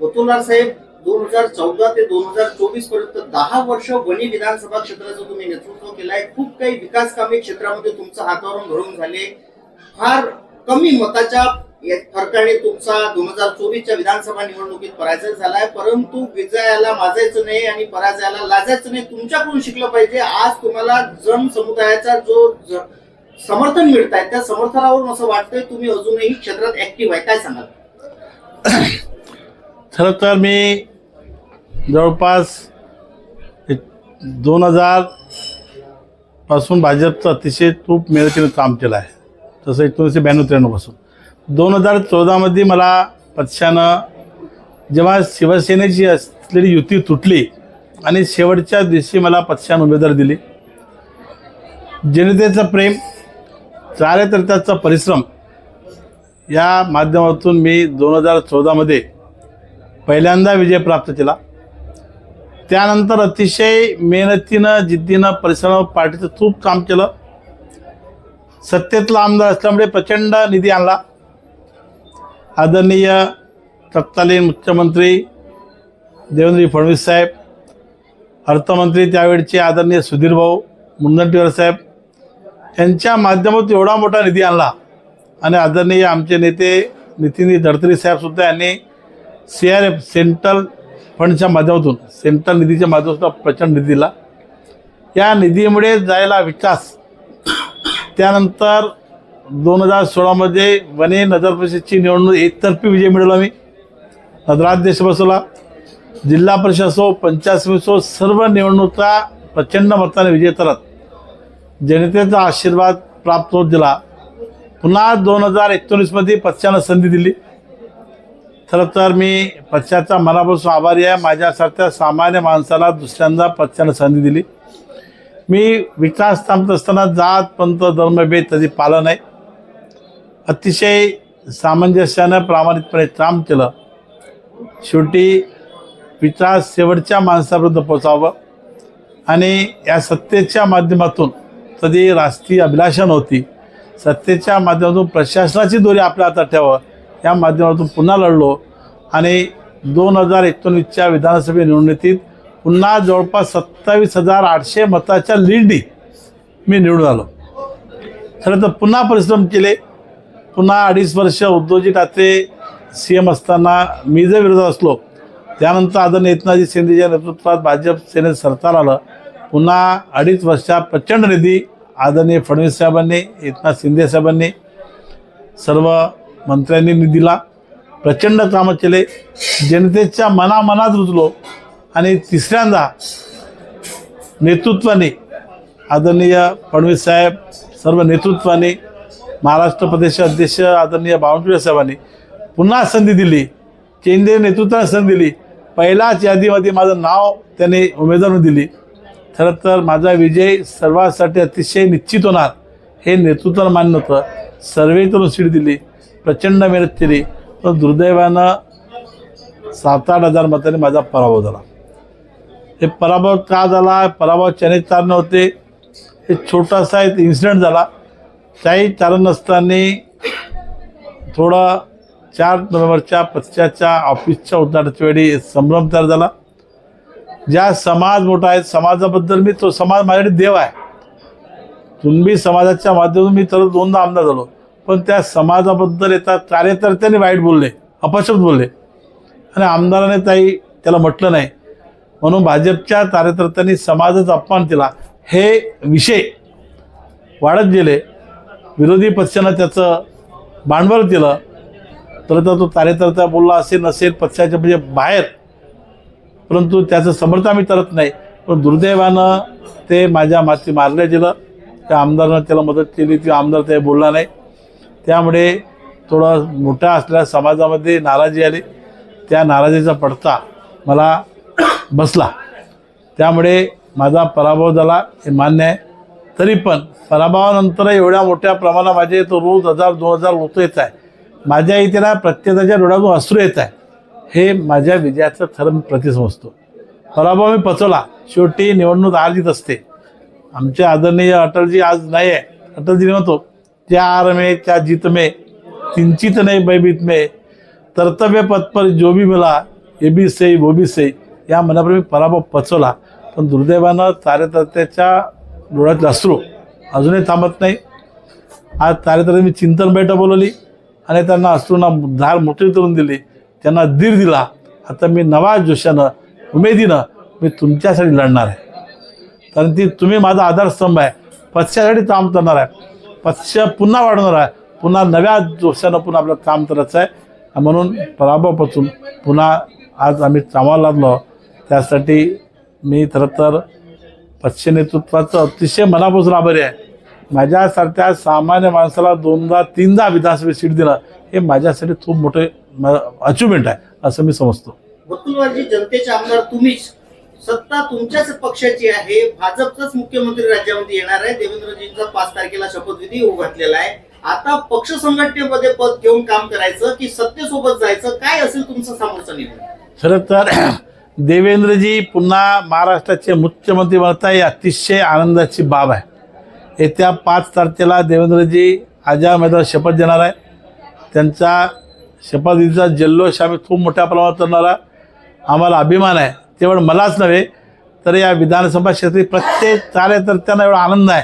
कोतुलार साहेब दोन हजार चौदा ते दोन हजार चोवीसपर्यंत दहा वर्ष वणी विधानसभा क्षेत्राचं तुम्ही नेतृत्व केलंय. खूप काही विकास कामे क्षेत्रामध्ये तुमचं हातावरून घडून झाले. फार कमी मताच्या फरकाने तुमचा दोन हजार चोवीसच्या विधानसभा निवडणुकीत पराजय झालाय. परंतु विजयाला माजायचं नाही आणि पराजयाला लाजायचं नाही. तुमच्याकडून शिकलं पाहिजे. आज तुम्हाला जन समुदायाचा जो समर्थन मिळत आहे त्या समर्थनावरून असं वाटतंय तुम्ही अजूनही क्षेत्रात ऍक्टिव्ह आहे. काय सांगाल? खरं तर मी जवळपास दोन हजारपासून भाजपचं अतिशय खूप मेहनतीनं काम केलं आहे. तसं एकोणीसशे ब्याण्णव त्र्याण्णवपासून दोन हजार चौदामध्ये मला पक्षानं जेव्हा शिवसेनेची असलेली युती तुटली आणि शेवटच्या दिवशी मला पक्षानं उमेदवारी दिली. जनतेचं प्रेम कार्यकर्त्याचा परिश्रम या माध्यमातून मी दोन हजार चौदामध्ये पहिल्यांदा विजय प्राप्त केला. त्यानंतर अतिशय मेहनतीनं जिद्दीनं परिश्रमावर पार्टीचं खूप काम केलं. सत्तेतला आमदार असल्यामुळे प्रचंड निधी आणला. आदरणीय तत्कालीन मुख्यमंत्री देवेंद्र फडणवीस साहेब अर्थमंत्री त्यावेळचे आदरणीय सुधीरभाऊ मुनगंटीवार साहेब यांच्या माध्यमातून एवढा मोठा निधी आणला. आणि आदरणीय आमचे नेते नितीन गडकरी साहेबसुद्धा यांनी सी आर एफ सेंट्रल फंडच्या माध्यमातून सेंट्रल निधीच्या माध्यमातून प्रचंड निधी दिला या निधीमुळे जायला विकास त्यानंतर दोन हजार सोळामध्ये वने नगर परिषदची निवडणूक एकतर्फी विजय मिळवला मी नगराध्यक्ष बसवला. जिल्हा परिषद असो पंचायत समिती असो सर्व निवडणुका प्रचंड मताने विजय करत जनतेचा आशीर्वाद प्राप्त होत दिला पुन्हा दोन हजार एकोणीसमध्ये पक्षानं संधी दिली. खरं तर मी पक्षाचा मनापासून आभारी आहे. माझ्यासारख्या सामान्य माणसाला दुसऱ्यांदा पक्षानं संधी दिली. मी विकास थांबत असताना जात पंत धर्मभेद कधी पालन आहे अतिशय सामंजस्यानं प्रामाणिकपणे काम केलं. शेवटी विकास शेवटच्या माणसापर्यंत पोचावं आणि या सत्तेच्या माध्यमातून कधी राष्ट्रीय अभिलाषा नव्हती. सत्तेच्या माध्यमातून प्रशासनाची दोरी आपल्या हातात ठेवावं. या माध्यमातून पुन्हा लढलो आणि दोन हजार एकोणीसच्या विधानसभा निवडणुकीत पुन्हा जवळपास सत्तावीस हजार आठशे मताच्या लीडनी मी निवडून आलो. खरं तर पुन्हा परिश्रम केले. पुन्हा अडीच वर्ष उद्धवजी ठाकरे सी एम असताना मी जर विरोधात असलो त्यानंतर आदरणीय एकनाथजी शिंदेच्या नेतृत्वात भाजप सेनेत सरकार आलं. पुन्हा अडीच वर्षात प्रचंड निधी आदरणीय फडणवीस साहेबांनी एकनाथ शिंदे साहेबांनी सर्व मंत्र्यांनी निधीला प्रचंड कामं केले. जनतेच्या मनामनात रुजलो. आणि तिसऱ्यांदा नेतृत्वाने आदरणीय फडणवीस साहेब सर्व नेतृत्वाने महाराष्ट्र प्रदेश अध्यक्ष आदरणीय बावनकुळे साहेबांनी पुन्हा संधी दिली. केंद्रीय नेतृत्वाने संधी दिली. पहिलाच यादीमध्ये माझं नाव त्यांनी उमेदवार दिली. खरं तर माझा विजय सर्वांसाठी अतिशय निश्चित होणार. हे नेतृत्वाला मान्य होतं. सर्वे सीट दिली. प्रचंड मेहनत केली. पण दुर्दैवानं सात आठ हजार मताने माझा पराभव झाला. हे पराभव का झाला? पराभव अनेक कारण होते. हे छोटासा एक इन्सिडेंट झाला. त्याही कारण नसताना थोडं चार नोव्हेंबरच्या पक्षाच्या ऑफिसच्या उद्घाटनाच्या वेळी संभ्रम तयार झाला. ज्या समाज मोठा आहे समाजाबद्दल मी तो समाज माझ्याकडे देव आहे. तुम्ही समाजाच्या माध्यमातून मी तर दोनदा आमदार झालो. पण त्या समाजाबद्दल येतात कार्यकर्त्यांनी वाईट बोलले अपशब्द बोलले. आणि आमदाराने ताई त्याला म्हटलं नाही. म्हणून भाजपच्या कार्यकर्त्यांनी समाजाचा अपमान केला. हे विषय वाढत गेले. विरोधी पक्षानं त्याचं भांडवल केलं. तर तो कार्यकर्ता बोलला असेल नसेल पक्षाच्या म्हणजे बाहेर. परंतु त्याचं समर्थन आम्ही करत नाही. पण दुर्दैवानं ते माझ्या माती मारल्या गेलं. त्या आमदारानं त्याला मदत केली. ती आमदार ते बोलला नाही. त्यामुळे थोडं मोठा असल्या समाजामध्ये नाराजी आली. त्या नाराजीचा पडता मला बसला. त्यामुळे माझा पराभव झाला हे मान्य आहे. तरी पण पराभवानंतर एवढ्या मोठ्या प्रमाणात माझे तो रोज हजार दोन हजार लोक येत आहे माझ्या इथे ना प्रत्येकाच्या डोळ्यातून अश्रू येत आहे हे माझ्या विजयाचं खरं मी प्रतिसमजतो. पराभव मी पचवला. शेवटी निवडणूक आजीत असते. आमचे आदरणीय अटलजी आज नाही आहे. अटलजी म्हणतो त्या में त्या जीत में किंचित नहीं भयभीत में कर्तव्य पथ पर जो भी मिला ए बी सी वो बी सी या मनाप्रमाणे मी पराभव पचवला. पण दुर्दैवानं कार्यकर्त्याच्या डोळ्यातले अश्रू अजूनही थांबत नाही. आज कार्यकर्ते मी चिंतन बैठक बोलवली आणि त्यांना अश्रूंना धार मोठी करून दिली. त्यांना धीर दिला. आता मी नवा जोशानं उमेदीनं मी तुमच्यासाठी लढणार आहे. कारण ती तुम्ही माझा आधारस्तंभ आहे. पक्षासाठी काम करणार आहे. पक्ष पुन्हा वाढवणार आहे. पुन्हा नव्या जोशानं पुन्हा आपलं काम करायचं आहे. म्हणून पराभवापासून पुन्हा आज आम्ही कामाला लागलो. त्यासाठी मी खरं तर पक्ष नेतृत्वाचं अतिशय मनापासून आभारी आहे. माझ्यासारख्या सामान्य माणसाला दोनदा तीनदा विधानसभेत सीट दिलं हे माझ्यासाठी खूप मोठे अचिव्हमेंट आहे असं मी समजतो. जनतेचे आमदार तुम्हीच सत्ता तुमच्याच पक्षाची आहे. भाजपचाच मुख्यमंत्री राज्यामध्ये येणार आहे. देवेंद्रजींचा पाच तारखेला शपथविधी होऊ घातलेला आहे. आता पक्ष संघटनेमध्ये पद घेऊन काम करायचं की सत्तेसोबत जायचं काय असेल तुमचा समोरचा निर्णय खरं तर देवेंद्रजी पुन्हा महाराष्ट्राचे मुख्यमंत्री बनता ही अतिशय आनंदाची बाब आहे. येत्या पाच तारखेला देवेंद्रजी आजा मैदान शपथ देणार आहे त्यांचा शपथविधीचा जल्लोष आम्ही खूप मोठ्या प्रमाणात करणार आम्हाला अभिमान आहे. केवळ मलाच नव्हे तर या विधानसभा क्षेत्रातील प्रत्येक कार्यकर्त्यांना एवढा आनंद आहे.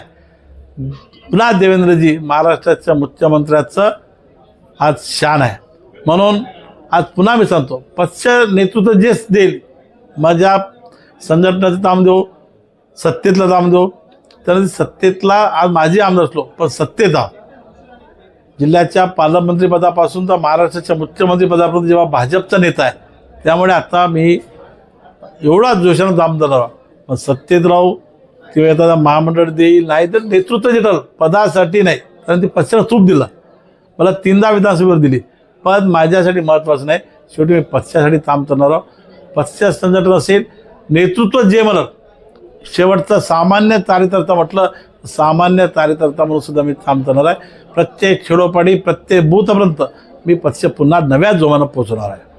पुन्हा देवेंद्रजी महाराष्ट्राच्या मुख्यमंत्र्याचं आज शान आहे. म्हणून आज पुन्हा मी सांगतो पक्ष नेतृत्व जे देईल माझ्या संघटनेचं काम देऊ सत्तेतलं काम देऊ तर सत्तेतला आज माझी आमदार असलो पण सत्तेचा जिल्ह्याच्या पालकमंत्रीपदापासून तर महाराष्ट्राच्या मुख्यमंत्रीपदापर्यंत जेव्हा भाजपचा नेता आहे त्यामुळे आता मी एवढा जोशानं काम देणार पण सत्तेत राहू किंवा एखादा महामंडळ देईल नाही तर नेतृत्व देतात पदासाठी नाही. कारण ती पक्षाला तूप दिलं. मला तीनदा विधानसभेवर दिली. पद माझ्यासाठी महत्त्वाचं नाही. शेवटी मी पक्षासाठी काम करणार आहोत. पक्ष संघटन असेल नेतृत्व जे म्हणत शेवटचं सामान्य कार्यकर्ता म्हटलं सामान्य कार्यकर्ता म्हणून सुद्धा मी काम करणार आहे. प्रत्येक खेडोपाडी प्रत्येक बूथपर्यंत मी पक्ष पुन्हा नव्या जोमानं पोचणार आहे.